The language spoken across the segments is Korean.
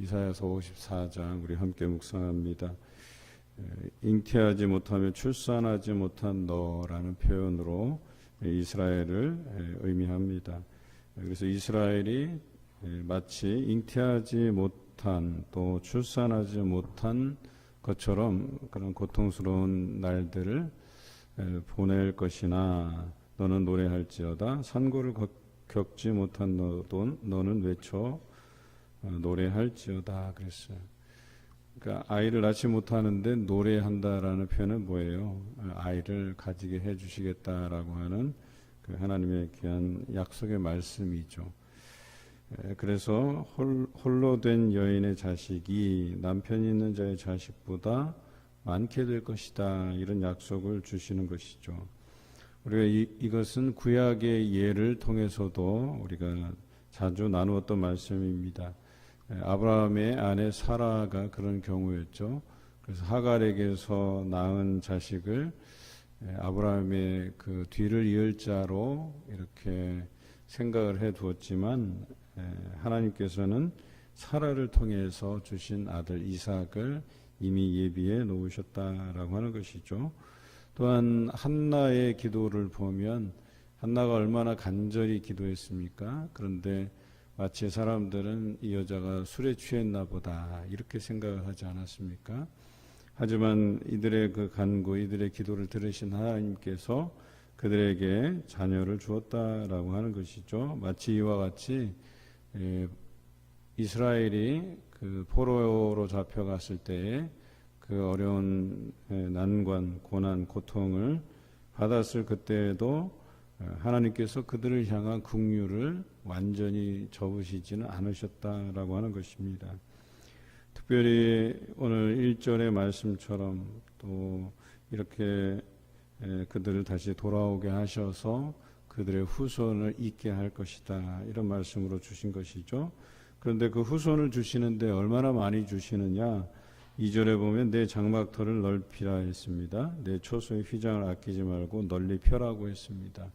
이사야서 54장 우리 함께 묵상합니다. 에, 잉태하지 못하며 출산하지 못한 너라는 표현으로 이스라엘을 에, 의미합니다. 그래서 이스라엘이 에, 마치 잉태하지 못한 또 출산하지 못한 것처럼 그런 고통스러운 날들을 에, 보낼 것이나 너는 노래할지어다 산고를 겪- 겪지 못한 너도 너는 외쳐 어, 노래할지어다 그랬어요. 그러니까 아이를 낳지 못하는데 노래한다라는 표현은 뭐예요? 어, 아이를 가지게 해주시겠다라고 하는 그 하나님의 귀한 약속의 말씀이죠. 에, 그래서 홀, 홀로 된 여인의 자식이 남편 있는 자의 자식보다 많게 될 것이다 이런 약속을 주시는 것이죠. 우리가 이, 이것은 구약의 예를 통해서도 우리가 자주 나누었던 말씀입니다. 에, 아브라함의 아내 사라가 그런 경우였죠. 그래서 하갈에게서 낳은 자식을 에, 아브라함의 그 뒤를 이을 자로 이렇게 생각을 해 두었지만 에, 하나님께서는 사라를 통해서 주신 아들 이삭을 이미 예비해 놓으셨다라고 하는 것이죠. 또한 한나의 기도를 보면 한나가 얼마나 간절히 기도했습니까? 그런데 마치 사람들은 이 여자가 술에 취했나 보다 이렇게 생각을 하지 않았습니까? 하지만 이들의 그 간구, 이들의 기도를 들으신 하나님께서 그들에게 자녀를 주었다라고 하는 것이죠. 마치 이와 같이 에, 이스라엘이 그 포로로 잡혀갔을 때에 그 어려운 에, 난관, 고난, 고통을 받았을 그때에도 어, 하나님께서 그들을 향한 긍휼을 완전히 접으시지는 않으셨다라고 하는 것입니다. 특별히 오늘 1절의 말씀처럼 또 이렇게 에, 그들을 다시 돌아오게 하셔서 그들의 후손을 잇게 할 것이다. 이런 말씀으로 주신 것이죠. 그런데 그 후손을 주시는데 얼마나 많이 주시느냐? 2절에 보면 내 장막터를 넓히라 했습니다. 내 초소의 휘장을 아끼지 말고 널리 펴라고 했습니다.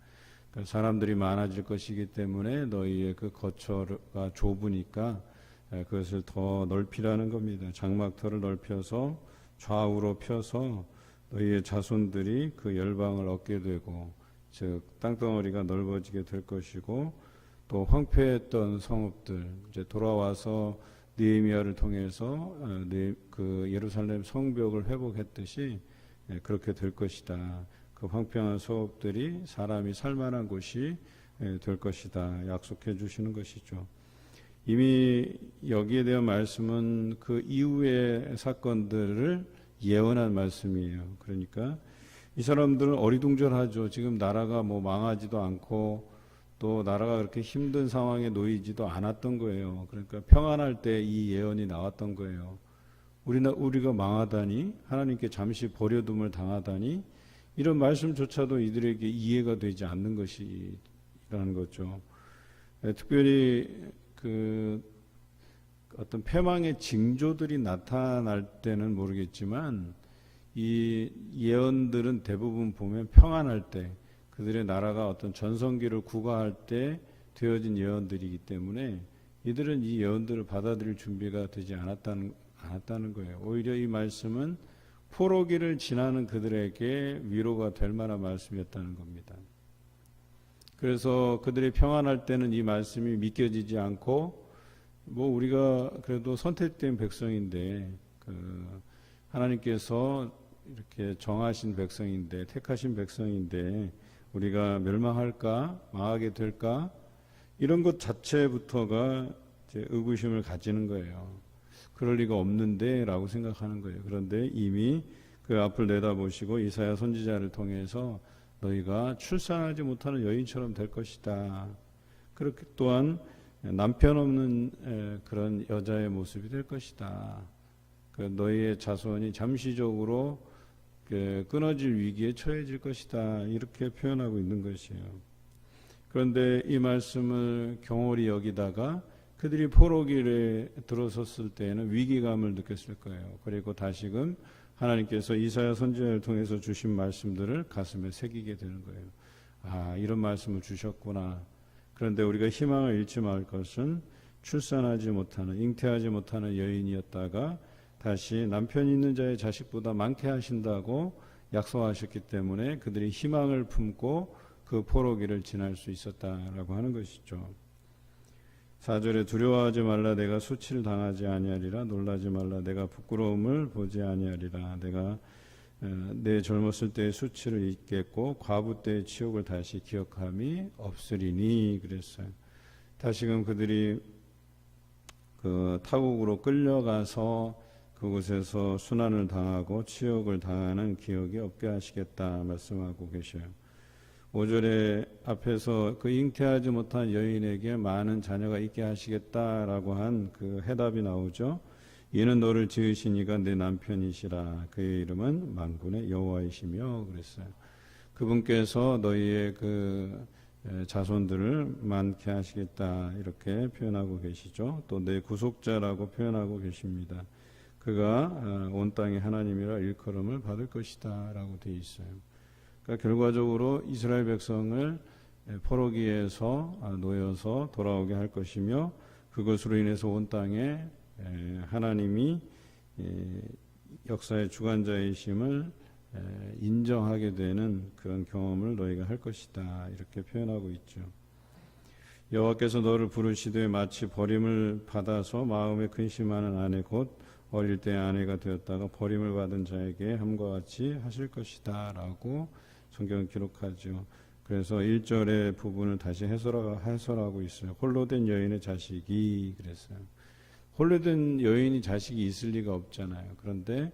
그러니까 사람들이 많아질 것이기 때문에 너희의 그 거처가 좁으니까 에, 그것을 더 넓히라는 겁니다. 장막터를 넓혀서 좌우로 펴서 너희의 자손들이 그 열방을 얻게 되고 즉 땅덩어리가 넓어지게 될 것이고 또 황폐했던 성읍들 이제 돌아와서 느헤미야를 통해서 어, 네- 그 예루살렘 성벽을 회복했듯이 예, 그렇게 될 것이다. 그 황폐한 성읍들이 사람이 살만한 곳이 예, 될 것이다. 약속해 주시는 것이죠. 이미 여기에 대한 말씀은 그 이후의 사건들을 예언한 말씀이에요. 그러니까 이 사람들은 어리둥절하죠. 지금 나라가 뭐 망하지도 않고 또 나라가 그렇게 힘든 상황에 놓이지도 않았던 거예요. 그러니까 평안할 때 이 예언이 나왔던 거예요. 우리나 우리가 망하다니 하나님께 잠시 버려둠을 당하다니 이런 말씀조차도 이들에게 이해가 되지 않는 것이라는 거죠. 예, 특별히 그 어떤 패망의 징조들이 나타날 때는 모르겠지만 이 예언들은 대부분 보면 평안할 때 그들의 나라가 어떤 전성기를 구가할 때 되어진 예언들이기 때문에 이들은 이 예언들을 받아들일 준비가 되지 않았다는 않았다는 거예요. 오히려 이 말씀은 포로기를 지나는 그들에게 위로가 될 만한 말씀이었다는 겁니다. 그래서 그들이 평안할 때는 이 말씀이 믿겨지지 않고 뭐 우리가 그래도 선택된 백성인데 그 하나님께서 이렇게 정하신 백성인데 택하신 백성인데 우리가 멸망할까 망하게 될까 이런 것 자체부터가 의구심을 가지는 거예요. 그럴 리가 없는데라고 생각하는 거예요. 그런데 이미 그 앞을 내다보시고 이사야 선지자를 통해서 너희가 출산하지 못하는 여인처럼 될 것이다. 그렇게 또한 남편 없는 에, 그런 여자의 모습이 될 것이다. 그 너희의 자손이 잠시적으로 그 끊어질 위기에 처해질 것이다. 이렇게 표현하고 있는 것이에요. 그런데 이 말씀을 경홀히 여기다가 그들이 포로기에 들어섰을 때에는 위기감을 느꼈을 거예요. 그리고 다시금 하나님께서 이사야 선지자를 통해서 주신 말씀들을 가슴에 새기게 되는 거예요. 아, 이런 말씀을 주셨구나. 그런데 우리가 희망을 잃지 말 것은 출산하지 못하는 잉태하지 못하는 여인이었다가 다시 남편 있는 자의 자식보다 많게 하신다고 약속하셨기 때문에 그들이 희망을 품고 그 포로기를 지날 수 있었다라고 하는 것이죠. 4절에 두려워하지 말라 내가 수치를 당하지 아니하리라 놀라지 말라 내가 부끄러움을 보지 아니하리라 내가 어, 내 젊었을 때의 수치를 잊겠고 과부 때의 치욕을 다시 기억함이 없으리니 그랬어요. 다시금 그들이 그 타국으로 끌려가서 그곳에서 순환을 당하고 치욕을 당하는 기억이 없게 하시겠다 말씀하고 계셔요. 5절에 앞에서 그 잉태하지 못한 여인에게 많은 자녀가 있게 하시겠다라고 한 그 해답이 나오죠. 이는 너를 지으신 이가 내 남편이시라. 그의 이름은 만군의 여호와이시며 그랬어요. 그분께서 너희의 그 에, 자손들을 많게 하시겠다 이렇게 표현하고 계시죠. 또 내 구속자라고 표현하고 계십니다. 그가 어, 온 땅의 하나님이라 일컬음을 받을 것이다라고 되어 있어요. 그러니까 결과적으로 이스라엘 백성을 포로기에서 아, 놓여서 돌아오게 할 것이며 그것으로 인해서 온 땅에 에, 하나님이 에, 역사의 주관자이심을 에, 인정하게 되는 그런 경험을 너희가 할 것이다 이렇게 표현하고 있죠. 여호와께서 너를 부르시되 마치 버림을 받아서 마음에 근심하는 아내 곧 어릴 때 아내가 되었다가 버림을 받은 자에게 함과 같이 하실 것이다라고 성경은 기록하죠. 그래서 1절의 부분을 다시 해설하, 해설하고 있어요. 홀로 된 여인의 자식이 그랬어요. 홀로 된 여인이 자식이 있을 리가 없잖아요. 그런데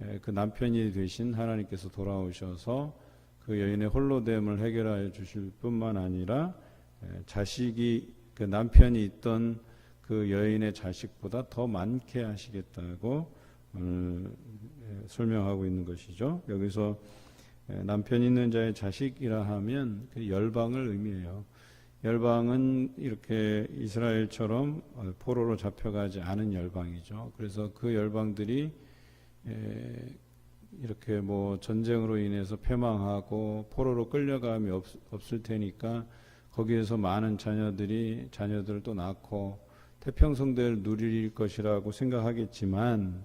에, 그 남편이 되신 하나님께서 돌아오셔서 그 여인의 홀로됨을 해결하여 주실 뿐만 아니라 에, 자식이 그 남편이 있던 그 여인의 자식보다 더 많게 하시겠다고 오늘 에, 설명하고 있는 것이죠. 여기서 에, 남편 있는 자의 자식이라 하면 그 열방을 의미해요. 열방은 이렇게 이스라엘처럼 어, 포로로 잡혀가지 않은 열방이죠. 그래서 그 열방들이 에, 이렇게 뭐 전쟁으로 인해서 패망하고 포로로 끌려감이 없, 없을 테니까 거기에서 많은 자녀들이 자녀들을 또 낳고 태평성대를 누릴 것이라고 생각하겠지만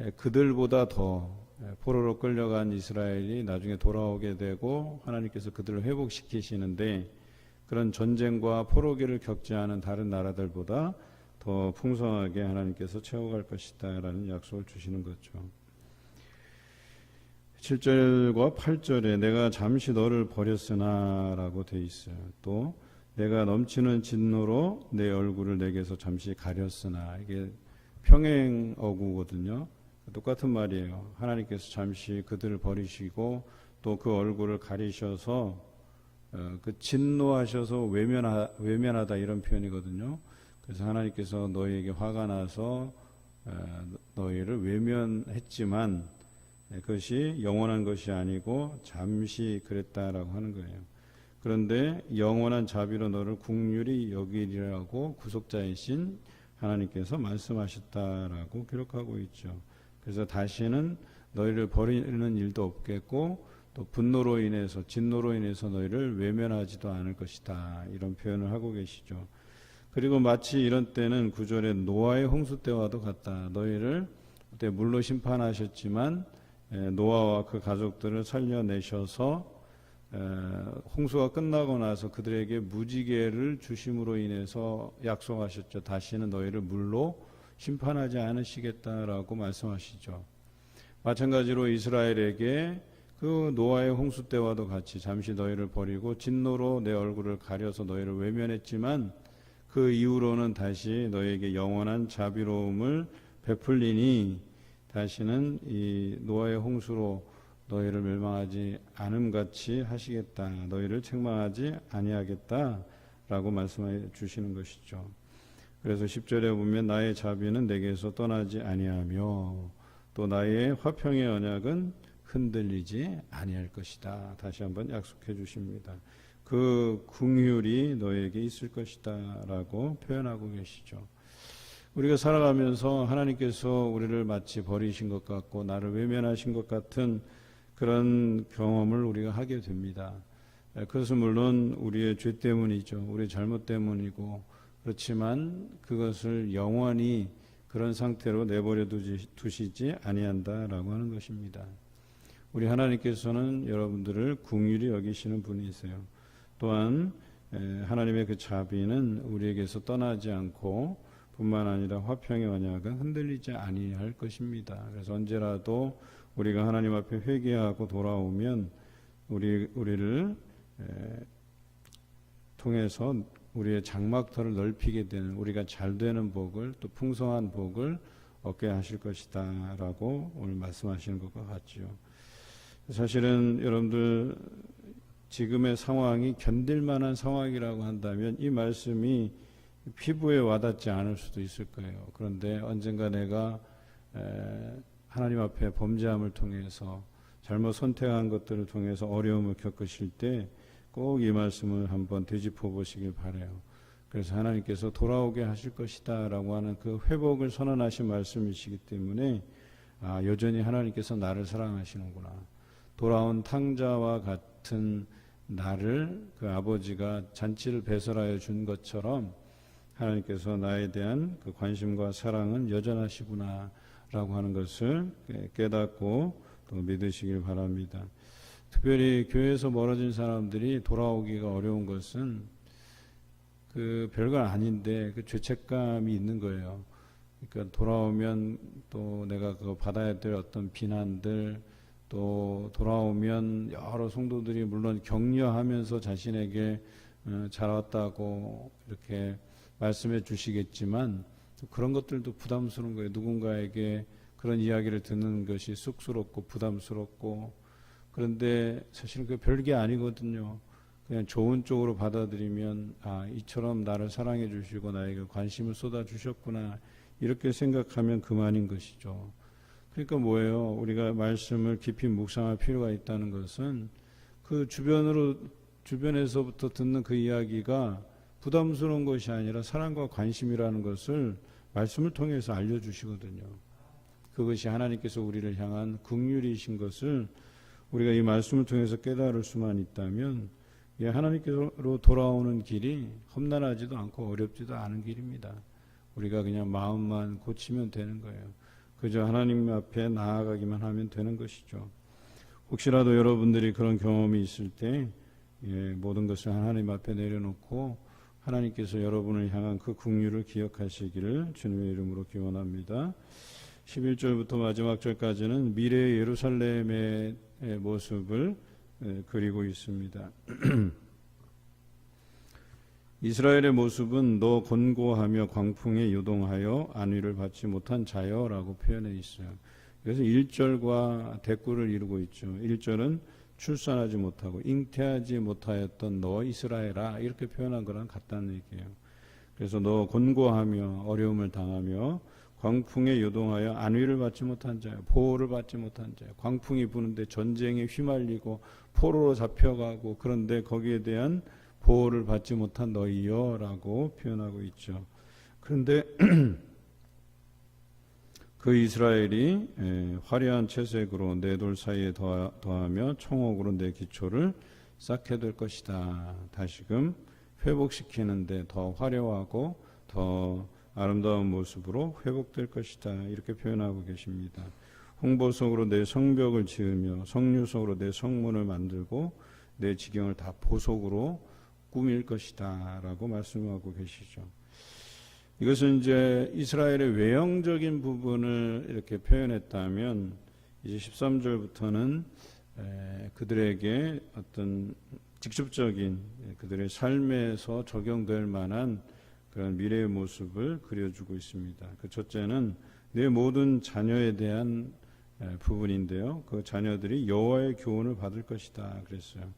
에, 그들보다 더 에, 포로로 끌려간 이스라엘이 나중에 돌아오게 되고 하나님께서 그들을 회복시키시는데 그런 전쟁과 포로기를 않은 다른 나라들보다 더 풍성하게 하나님께서 채워갈 것이다 라는 약속을 주시는 거죠. 7절과 8절에 내가 잠시 너를 버렸으나 라고 돼 있어요. 또 내가 넘치는 진노로 내 얼굴을 내게서 잠시 가렸으나 이게 평행 어구거든요. 똑같은 말이에요. 하나님께서 잠시 그들을 버리시고 또 그 얼굴을 가리셔서 어, 그 진노하셔서 외면하, 외면하다 이런 표현이거든요. 그래서 하나님께서 너희에게 화가 나서 어, 너희를 외면했지만 그것이 영원한 것이 아니고 잠시 그랬다라고 하는 거예요. 그런데 영원한 자비로 너를 국률이 여기리라고 구속자이신 하나님께서 말씀하셨다라고 기록하고 있죠. 그래서 다시는 너희를 버리는 일도 없겠고 또 분노로 인해서 진노로 인해서 너희를 외면하지도 않을 것이다. 이런 표현을 하고 계시죠. 그리고 마치 이런 때는 구절에 노아의 홍수 때와도 같다. 너희를 그때 물로 심판하셨지만 노아와 그 가족들을 살려내셔서 홍수가 끝나고 나서 그들에게 무지개를 주심으로 인해서 약속하셨죠. 다시는 너희를 물로 심판하지 않으시겠다라고 말씀하시죠. 마찬가지로 이스라엘에게 그 노아의 홍수 때와도 같이 잠시 너희를 버리고 진노로 내 얼굴을 가려서 너희를 외면했지만 그 이후로는 다시 너희에게 영원한 자비로움을 베풀리니 다시는 이 노아의 홍수로 너희를 멸망하지 않음 같이 하시겠다. 너희를 책망하지 아니하겠다라고 말씀해 주시는 것이죠. 그래서 10절에 보면 나의 자비는 내게서 떠나지 아니하며 또 나의 화평의 언약은 흔들리지 아니할 것이다. 다시 한번 약속해 주십니다. 그 궁휼이 너에게 있을 것이다라고 표현하고 계시죠. 우리가 살아가면서 하나님께서 우리를 마치 버리신 것 같고 나를 외면하신 것 같은 그런 경험을 우리가 하게 됩니다. 그것은 물론 우리의 죄 때문이죠. 우리의 잘못 때문이고 그렇지만 그것을 영원히 그런 상태로 내버려 두지, 두시지 아니한다라고 하는 것입니다. 우리 하나님께서는 여러분들을 궁휼히 여기시는 분이세요. 또한 에, 하나님의 그 자비는 우리에게서 떠나지 않고 뿐만 아니라 화평의 언약은 흔들리지 아니할 것입니다. 그래서 언제라도 우리가 하나님 앞에 회개하고 돌아오면 우리 우리를 에, 통해서 우리의 장막터를 넓히게 되는 우리가 잘 되는 복을 또 풍성한 복을 얻게 하실 것이다 라고 오늘 말씀하시는 것과 같지요. 사실은 여러분들 지금의 상황이 견딜 만한 상황이라고 한다면 이 말씀이 피부에 와닿지 않을 수도 있을 거예요. 그런데 언젠가 내가 하나님 앞에 범죄함을 통해서 잘못 선택한 것들을 통해서 어려움을 겪으실 때 꼭 이 말씀을 한번 되짚어 보시길 바래요. 그래서 하나님께서 돌아오게 하실 것이다라고 하는 그 회복을 선언하신 말씀이시기 때문에 아, 여전히 하나님께서 나를 사랑하시는구나. 돌아온 탕자와 같은 나를 그 아버지가 잔치를 배설하여 준 것처럼 하나님께서 나에 대한 그 관심과 사랑은 여전하시구나라고 하는 것을 깨닫고 또 믿으시길 바랍니다. 특별히 교회에서 멀어진 사람들이 돌아오기가 어려운 것은 그 별거 아닌데 그 죄책감이 있는 거예요. 그러니까 돌아오면 또 내가 그 받아야 될 어떤 비난들 또 돌아오면 여러 성도들이 물론 격려하면서 자신에게 어, 잘 왔다고 이렇게 말씀해 주시겠지만 그런 것들도 부담스러운 거예요. 누군가에게 그런 이야기를 듣는 것이 쑥스럽고 부담스럽고 그런데 사실은 그 별게 아니거든요. 그냥 좋은 쪽으로 받아들이면 아 이처럼 나를 사랑해 주시고 나에게 관심을 쏟아 주셨구나 이렇게 생각하면 그만인 것이죠. 그러니까 뭐예요? 우리가 말씀을 깊이 묵상할 필요가 있다는 것은 그 주변으로 주변에서부터 듣는 그 이야기가 부담스러운 것이 아니라 사랑과 관심이라는 것을 말씀을 통해서 알려주시거든요. 그것이 하나님께서 우리를 향한 국률이신 것을 우리가 이 말씀을 통해서 깨달을 수만 있다면 예, 하나님께로 돌아오는 길이 험난하지도 않고 어렵지도 않은 길입니다. 우리가 그냥 마음만 고치면 되는 거예요. 그저 하나님 앞에 나아가기만 하면 되는 것이죠. 혹시라도 여러분들이 그런 경험이 있을 때 예, 모든 것을 하나님 앞에 내려놓고 하나님께서 여러분을 향한 그 국류를 기억하시기를 주님의 이름으로 기원합니다. 11절부터 마지막 절까지는 미래의 예루살렘의 모습을 그리고 있습니다. 이스라엘의 모습은 너 곤고하며 광풍에 요동하여 안위를 받지 못한 자여라고 표현해 있어요. 그래서 1절과 대꾸를 이루고 있죠. 1절은 출산하지 못하고 잉태하지 못하였던 너 이스라엘아 이렇게 표현한 거랑 같다는 얘기예요. 그래서 너 곤고하며 어려움을 당하며 광풍에 요동하여 안위를 받지 못한 자요 보호를 받지 못한 자요 광풍이 부는데 전쟁에 휘말리고 포로로 잡혀가고 그런데 거기에 대한 보호를 받지 못한 너희여라고 표현하고 있죠. 그런데 그 이스라엘이 화려한 채색으로 내 돌 사이에 더하며 청옥으로 내 기초를 쌓게 될 것이다. 다시금 회복시키는데 더 화려하고 더 아름다운 모습으로 회복될 것이다. 이렇게 표현하고 계십니다. 홍보석으로 내 성벽을 지으며 성류석으로 내 성문을 만들고 내 지경을 다 보석으로 꾸밀 것이다. 라고 말씀하고 계시죠. 이것은 이제 이스라엘의 외형적인 부분을 이렇게 표현했다면 이제 13절부터는 그들에게 어떤 직접적인 그들의 삶에서 적용될 만한 그런 미래의 모습을 그려주고 있습니다. 그 첫째는 내 모든 자녀에 대한 부분인데요. 그 자녀들이 여호와의 교훈을 받을 것이다 그랬어요.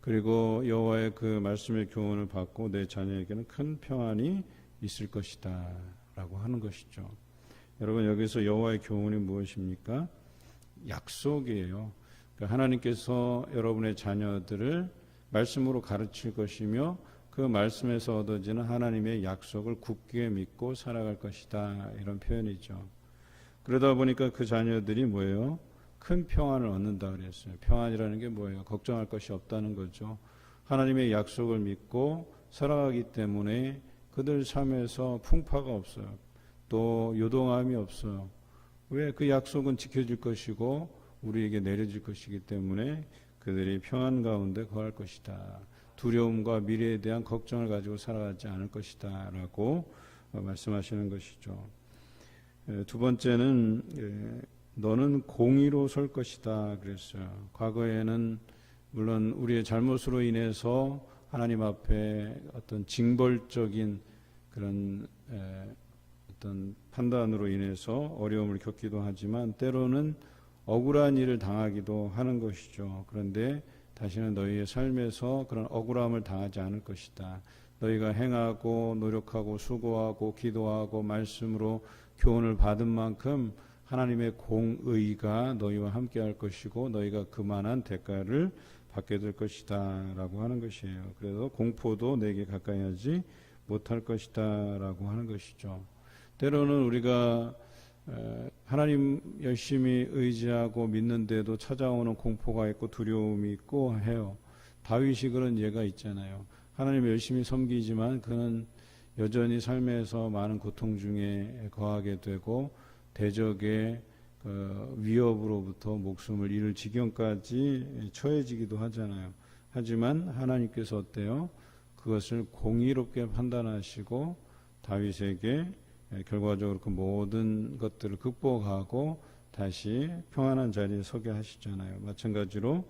그리고 여호와의 그 말씀의 교훈을 받고 내 자녀에게는 큰 평안이 있을 것이다라고 하는 것이죠. 여러분 여기서 여호와의 교훈이 무엇입니까? 약속이에요. 그러니까 하나님께서 여러분의 자녀들을 말씀으로 가르칠 것이며 그 말씀에서 얻어지는 하나님의 약속을 굳게 믿고 살아갈 것이다. 이런 표현이죠. 그러다 보니까 그 자녀들이 뭐예요? 큰 평안을 얻는다 그랬어요. 평안이라는 게 뭐예요? 걱정할 것이 없다는 거죠. 하나님의 약속을 믿고 살아가기 때문에 그들 삶에서 풍파가 없어요. 또 요동함이 없어요. 왜 그 약속은 지켜질 것이고 우리에게 내려질 것이기 때문에 그들이 평안 가운데 거할 것이다. 두려움과 미래에 대한 걱정을 가지고 살아가지 않을 것이다 라고 어, 말씀하시는 것이죠. 에, 두 번째는 에, 너는 공의로 설 것이다 그랬어요. 과거에는 물론 우리의 잘못으로 인해서 하나님 앞에 어떤 징벌적인 그런 에, 어떤 판단으로 인해서 어려움을 겪기도 하지만 때로는 억울한 일을 당하기도 하는 것이죠. 그런데 다시는 너희의 삶에서 그런 억울함을 당하지 않을 것이다. 너희가 행하고 노력하고 수고하고 기도하고 말씀으로 교훈을 받은 만큼 하나님의 공의가 너희와 함께 할 것이고 너희가 그만한 대가를 받게 될 것이다 라고 하는 것이에요. 그래서 공포도 내게 가까이 하지 못할 것이다 라고 하는 것이죠. 때로는 우리가 에, 하나님 열심히 의지하고 믿는데도 찾아오는 공포가 있고 두려움이 있고 해요. 다윗이 그런 예가 있잖아요. 하나님 열심히 섬기지만 그는 여전히 삶에서 많은 고통 중에 거하게 되고 대적의 그 위협으로부터 목숨을 잃을 지경까지 처해지기도 하잖아요. 하지만 하나님께서 어때요? 그것을 공의롭게 판단하시고 다윗에게 결과적으로 그 모든 것들을 극복하고 다시 평안한 자리에 서게 하시잖아요. 마찬가지로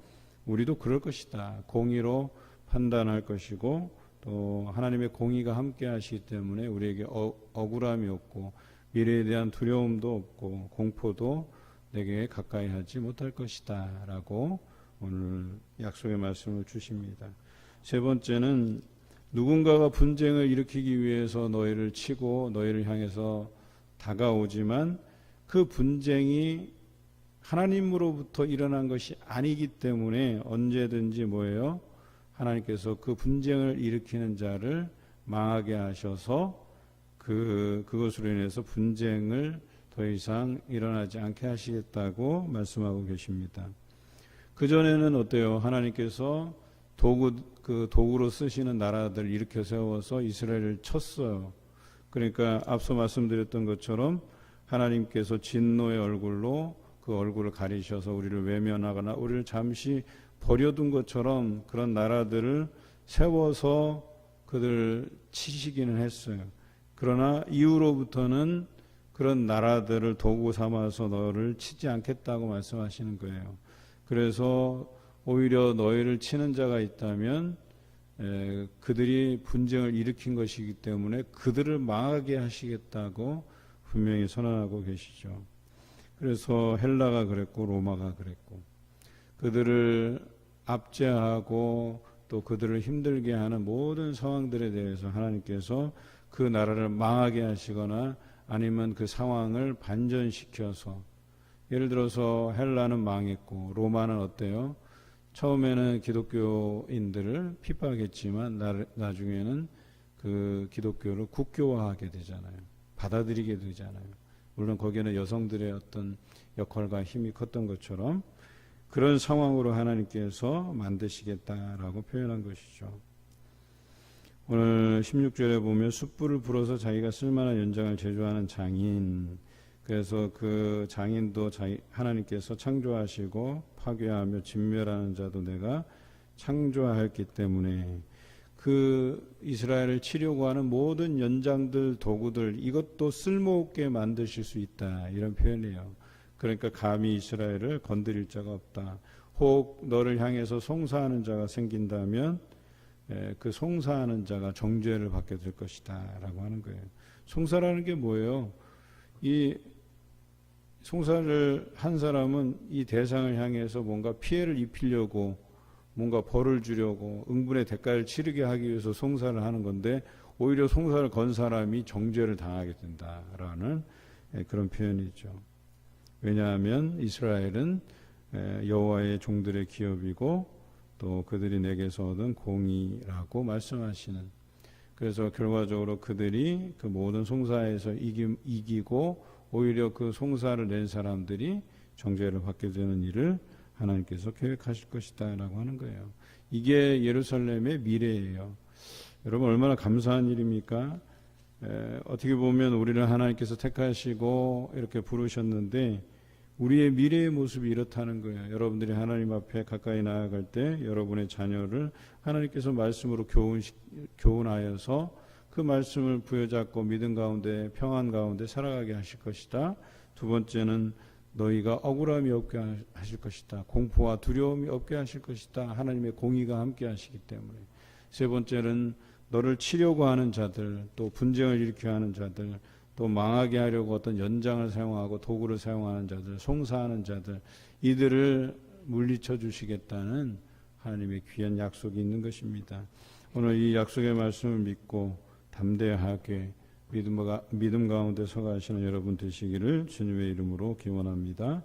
우리도 그럴 것이다. 공의로 판단할 것이고 또 하나님의 공의가 함께 하시기 때문에 우리에게 어, 억울함이 없고 미래에 대한 두려움도 없고 공포도 내게 가까이 하지 못할 것이다 라고 오늘 약속의 말씀을 주십니다. 세 번째는 누군가가 분쟁을 일으키기 위해서 너희를 치고 너희를 향해서 다가오지만 그 분쟁이 하나님으로부터 일어난 것이 아니기 때문에 언제든지 뭐예요? 하나님께서 그 분쟁을 일으키는 자를 망하게 하셔서 그 그것으로 인해서 분쟁을 더 이상 일어나지 않게 하시겠다고 말씀하고 계십니다. 그 전에는 어때요? 하나님께서 도구 그 도구로 쓰시는 나라들 일으켜 세워서 이스라엘을 쳤어요. 그러니까 앞서 말씀드렸던 것처럼 하나님께서 진노의 얼굴로 그 얼굴을 가리셔서 우리를 외면하거나 우리를 잠시 버려둔 것처럼 그런 나라들을 세워서 그들 치시기는 했어요. 그러나 이후로부터는 그런 나라들을 도구 삼아서 너를 치지 않겠다고 말씀하시는 거예요. 그래서 오히려 너희를 치는 자가 있다면 에, 그들이 분쟁을 일으킨 것이기 때문에 그들을 망하게 하시겠다고 분명히 선언하고 계시죠. 그래서 헬라가 그랬고 로마가 그랬고 그들을 압제하고 또 그들을 힘들게 하는 모든 상황들에 대해서 하나님께서 그 나라를 망하게 하시거나 아니면 그 상황을 반전시켜서 예를 들어서 헬라는 망했고 로마는 어때요? 처음에는 기독교인들을 핍박했지만 나, 나중에는 그 기독교를 국교화하게 되잖아요. 받아들이게 되잖아요. 물론 거기에는 여성들의 어떤 역할과 힘이 컸던 것처럼 그런 상황으로 하나님께서 만드시겠다라고 표현한 것이죠. 오늘 16절에 보면 숯불을 불어서 자기가 쓸만한 연장을 제조하는 장인 그래서 그 장인도 하나님께서 창조하시고 파괴하며 진멸하는 자도 내가 창조하였기 때문에 그 이스라엘을 치려고 하는 모든 연장들 도구들 이것도 쓸모없게 만드실 수 있다 이런 표현이에요. 그러니까 감히 이스라엘을 건드릴 자가 없다. 혹 너를 향해서 송사하는 자가 생긴다면 그 송사하는 자가 정죄를 받게 될 것이다 라고 하는 거예요. 송사라는 게 뭐예요? 이 송사를 한 사람은 이 대상을 향해서 뭔가 피해를 입히려고 뭔가 벌을 주려고 응분의 대가를 치르게 하기 위해서 송사를 하는 건데 오히려 송사를 건 사람이 정죄를 당하게 된다라는 그런 표현이죠. 왜냐하면 이스라엘은 여호와의 종들의 기업이고 또 그들이 내게서 얻은 공의라고 말씀하시는 그래서 결과적으로 그들이 그 모든 송사에서 이기, 이기고 오히려 그 송사를 낸 사람들이 정죄를 받게 되는 일을 하나님께서 계획하실 것이다라고 하는 거예요. 이게 예루살렘의 미래예요. 여러분 얼마나 감사한 일입니까? 에, 어떻게 보면 우리를 하나님께서 택하시고 이렇게 부르셨는데 우리의 미래의 모습이 이렇다는 거예요. 여러분들이 하나님 앞에 가까이 나아갈 때 여러분의 자녀를 하나님께서 말씀으로 교훈 교훈하여서 그 말씀을 부여잡고 믿음 가운데 평안 가운데 살아가게 하실 것이다. 두 번째는 너희가 억울함이 없게 하실 것이다. 공포와 두려움이 없게 하실 것이다. 하나님의 공의가 함께 하시기 때문에. 세 번째는 너를 치려고 하는 자들, 또 분쟁을 일으켜 하는 자들, 또 망하게 하려고 어떤 연장을 사용하고 도구를 사용하는 자들, 송사하는 자들, 이들을 물리쳐 주시겠다는 하나님의 귀한 약속이 있는 것입니다. 오늘 이 약속의 말씀을 믿고 담대하게 믿음, 가운데 서가시는 여러분 되시기를 주님의 이름으로 기원합니다.